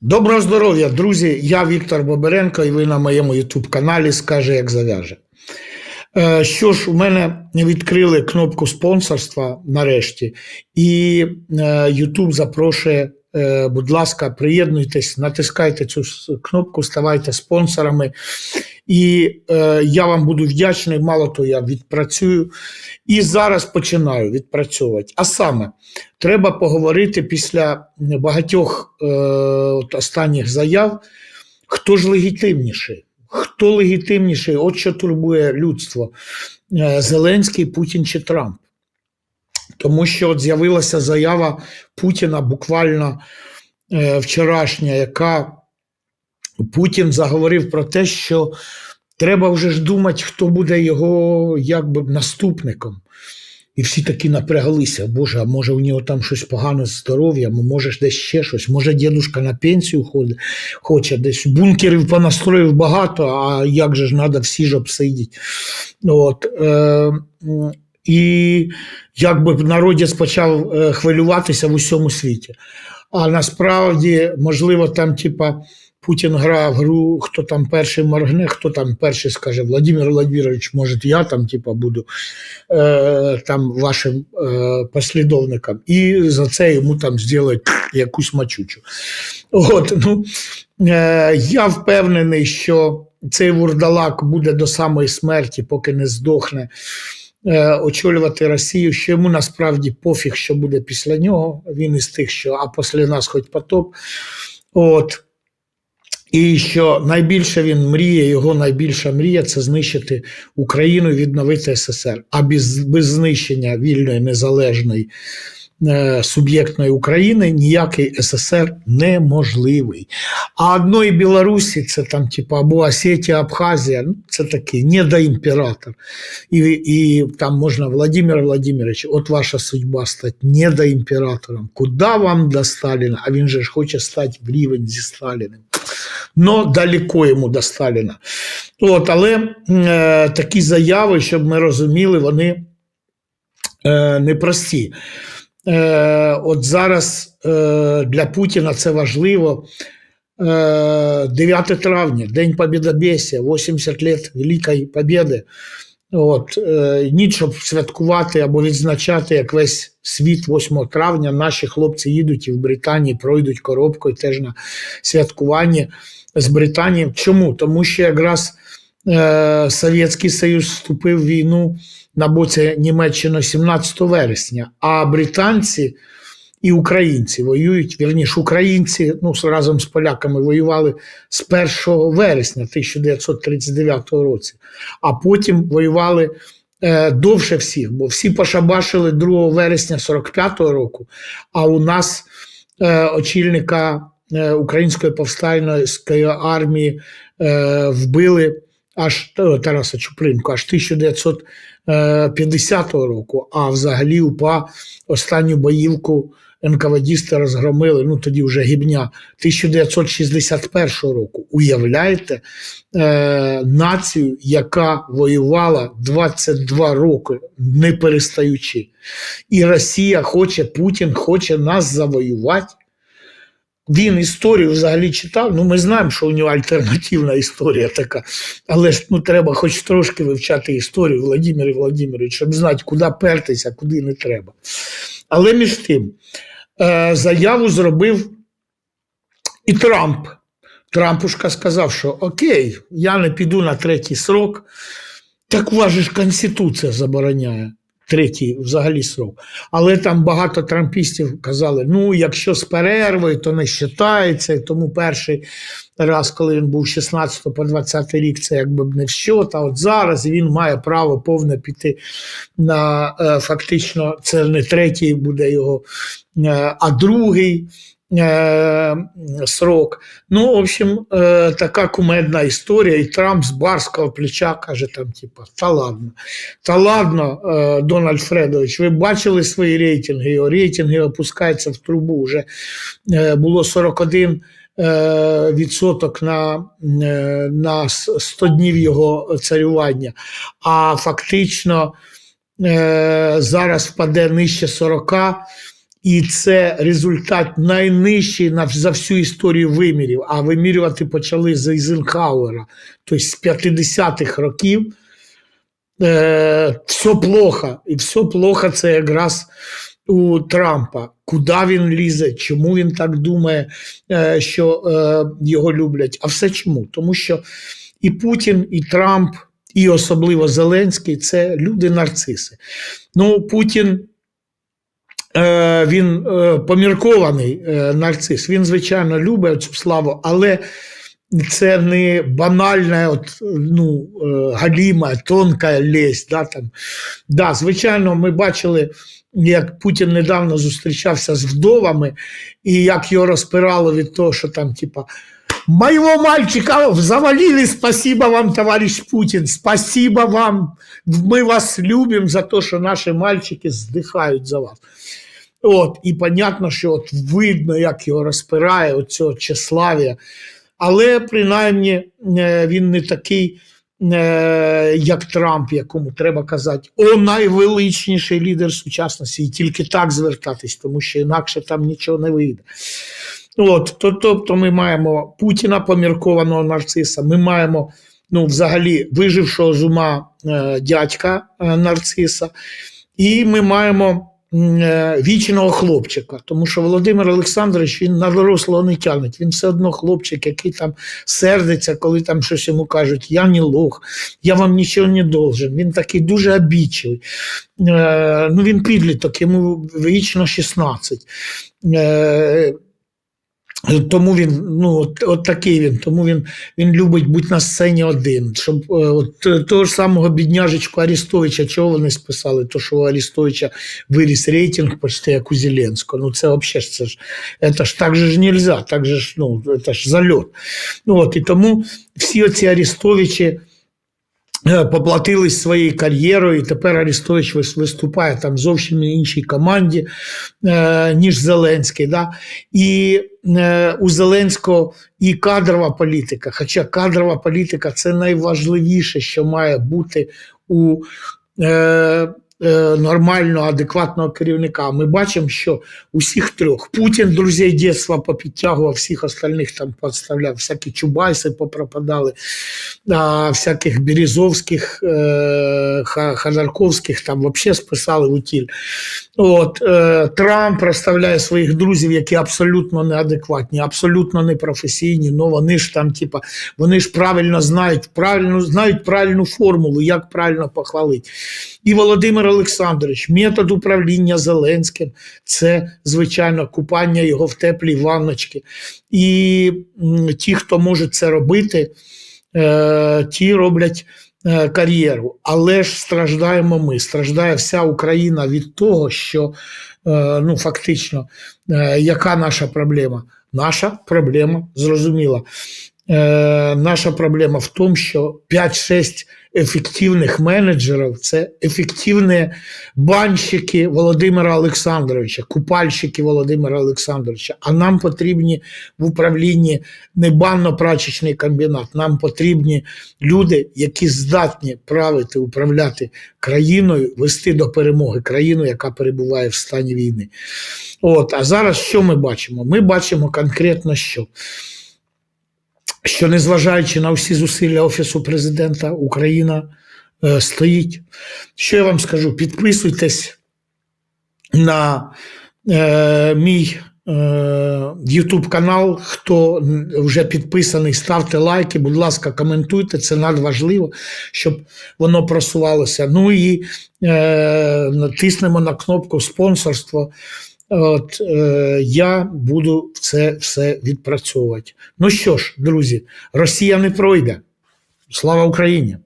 Доброго здоров'я, друзі! Я Віктор Боберенко, і ви на моєму YouTube-каналі Скаже, як зав'яже. Е, Що ж, у мене відкрили кнопку спонсорства нарешті, і е, YouTube запрошує, е, будь ласка, приєднуйтесь, натискайте цю кнопку, ставайте спонсорами. І е, я вам буду вдячний, мало того, я відпрацюю. І зараз починаю відпрацьовувати. А саме, треба поговорити після багатьох е, от останніх заяв, хто ж легітимніший. Хто легітимніший? От що турбує людство: Е, Зеленський, Путін чи Трамп. Тому що от з'явилася заява Путіна буквально е, вчорашня, яка Путін заговорив про те, що треба вже ж думати, хто буде його якби наступником. І всі такі напряглися. Боже, а може у нього там щось погане з здоров'ям, може ж десь ще щось, може дідушка на пенсію ходить, хоче десь бункерів понастроїв багато, а як же ж треба всі ж обсидіти. От, е, і якби народець почав е, хвилюватися в усьому світі. А насправді, можливо, там, типа, Путін грає в гру, хто там перший моргне, хто там перший скаже, Владимир Владимирович, може, я там, типа, буду е, там вашим е, послідовником. І за це йому там зроблять якусь мачучу. От, ну, е, я впевнений, що цей вурдалак буде до самої смерті, поки не здохне. е, Очолювати Росію, що йому насправді пофіг, що буде після нього. Він із тих, що а після нас хоч потоп. От. І що найбільше він мріє, його найбільша мрія це знищити Україну, відновити СССР. А без, без знищення вільної незалежної суб'єктної України ніякий СССР неможливий. А одної Білорусі це там, типу, або Осетія, Абхазія, ну, це такий недоімператор. І, і там можна Владимир Владимирович, от ваша судьба стати недоімператором. Куди вам до Сталіна? А він же ж хоче стати в рівень зі Сталіним. Но далеко йому до Сталіна. От, але е, такі заяви, щоб ми розуміли, вони е, непрості. Е, от зараз е, для Путіна це важливо. Е, 9 травня, День Побєдобєсія, 80 лет Великої Побєди. От, е, ніч, святкувати або відзначати, як весь світ 8 травня наші хлопці їдуть і в Британії пройдуть коробкою теж на святкування з Британії. Чому? Тому що якраз е, Совєтський Союз вступив в війну на боці Німеччини 17 вересня, а британці і українці воюють, вірніше, українці ну, разом з поляками воювали з 1 вересня 1939 році, а потім воювали е, довше всіх, бо всі пошабашили 2 вересня 45-го року, а у нас е, очільника е, Української повстанської армії е, вбили аж е, Тараса Чупринку, аж 1950 року, а взагалі УПА останню боївку НКВДісти розгромили, ну тоді вже гібня 1961 року. Уявляєте е, націю, яка воювала 22 роки, не перестаючи. І Росія хоче, Путін хоче нас завоювати. Він історію взагалі читав. Ну, ми знаємо, що у нього альтернативна історія така. Але ж ну, треба хоч трошки вивчати історію Владимира Владимировича, щоб знати, куди пертися, куди не треба. Але між тим, е, заяву зробив і Трамп. Трампушка сказав, що окей, я не піду на третій срок. Так у вас ж Конституція забороняє третій взагалі срок. Але там багато трампістів казали: ну, якщо з перервою, то не вважається. І тому перший раз, коли він був 16 по 20 рік, це якби б не в счет, а от зараз він має право повне піти на е, фактично, це не третій буде його, е, а другий. Е, Срок. Ну, в общем, е, така кумедна історія, і Трамп з барського плеча каже: там, типа, та ладно, та ладно, е, Дональд Фредович, ви бачили свої рейтинги? Його рейтинги опускаються в трубу. Вже було 41 е, відсоток на, на 100 днів його царювання, а фактично зараз впаде нижче 40 І це результат найнижчий на, за всю історію вимірів. А вимірювати почали з Ейзенхауера, тобто з 50-х років. Е, все плохо. І все плохо це якраз у Трампа. Куди він лізе, чому він так думає, е, що е, його люблять? А все чому? Тому що і Путін, і Трамп, і особливо Зеленський це люди-нарциси. Ну, Путін. Е, Він е, поміркований е, нарцис. Він, звичайно, любить цю славу, але це не банальна, от, ну, галіма, тонка лесть. Да, там. Да, звичайно, ми бачили, як Путін недавно зустрічався з вдовами, і як його розпирало від того, що там, типа. Моего мальчика завалили, спасибо вам, товарищ Путин, спасибо вам, мы вас любим за то, що наші мальчики здихають за вас. От, і понятно, що от видно, як його розпирає оцього тщеславія. Але принаймні е, він не такий, е, як Трамп, якому треба казати, о найвеличніший лідер сучасності, і тільки так звертатись, тому що інакше там нічого не вийде. От, то, тобто ми маємо Путіна поміркованого нарциса, ми маємо ну, взагалі вижившого з ума е, дядька нарциса, і ми маємо вічного хлопчика, тому що Володимир Олександрович він на дорослого не тягне. Він все одно хлопчик, який там сердиться, коли там щось йому кажуть, я не лох, я вам нічого не должен. Він такий дуже обічливий. Е, ну, він підліток, йому вічно 16. Тому він, ну, от, от такий він, тому він, він любить бути на сцені один. Щоб е, от е, того ж самого бідняжечку Арістовича, чого вони списали? То, що у Арістовича виріс рейтинг почти як у Зеленського. Ну це взагалі ж це ж, це ж так же ж нельзя, так же ж, ну, це ж зальот. Ну, от, і тому всі оці Арістовичі е, поплатились своєю кар'єрою, і тепер Арістович виступає там зовсім іншій команді, ніж Зеленський. Да? І у Зеленського і кадрова політика. Хоча кадрова політика це найважливіше, що має бути у е, е, нормального, адекватного керівника. Ми бачимо, що усіх трьох Путін друзей дитинства попідтягував, всіх остальних там підставляв, всякі чубайси попропадали, а, всяких Березовських, е, Ходорковських там взагалі списали в утіль. От, е, Трамп розставляє своїх друзів, які абсолютно неадекватні, абсолютно непрофесійні. Ну вони ж там, типа, вони ж правильно знають, правильно знають правильну формулу, як правильно похвалити. І Володимир Олександрович, метод управління Зеленським це звичайно купання його в теплій ванночці. І ті, хто може це робити, е, ті роблять е, кар'єру. Але ж страждаємо ми, страждає вся Україна від того, що е, ну, фактично, яка наша проблема? Наша проблема зрозуміла. Е, наша проблема в тому, що 5-6 ефективних менеджерів це ефективні банщики Володимира Олександровича, купальщики Володимира Олександровича. А нам потрібні в управлінні не банно-прачечний комбінат, нам потрібні люди, які здатні правити, управляти країною, вести до перемоги країну, яка перебуває в стані війни. От, а зараз що ми бачимо? Ми бачимо конкретно що що незважаючи на всі зусилля Офісу президента, Україна е, стоїть. Що я вам скажу? Підписуйтесь на е, мій е, YouTube канал. Хто вже підписаний, ставте лайки, будь ласка, коментуйте, це надважливо, щоб воно просувалося. Ну і е, натиснемо на кнопку спонсорство. От е, я буду це все відпрацьовувати. Ну що ж, друзі, Росія не пройде. Слава Україні!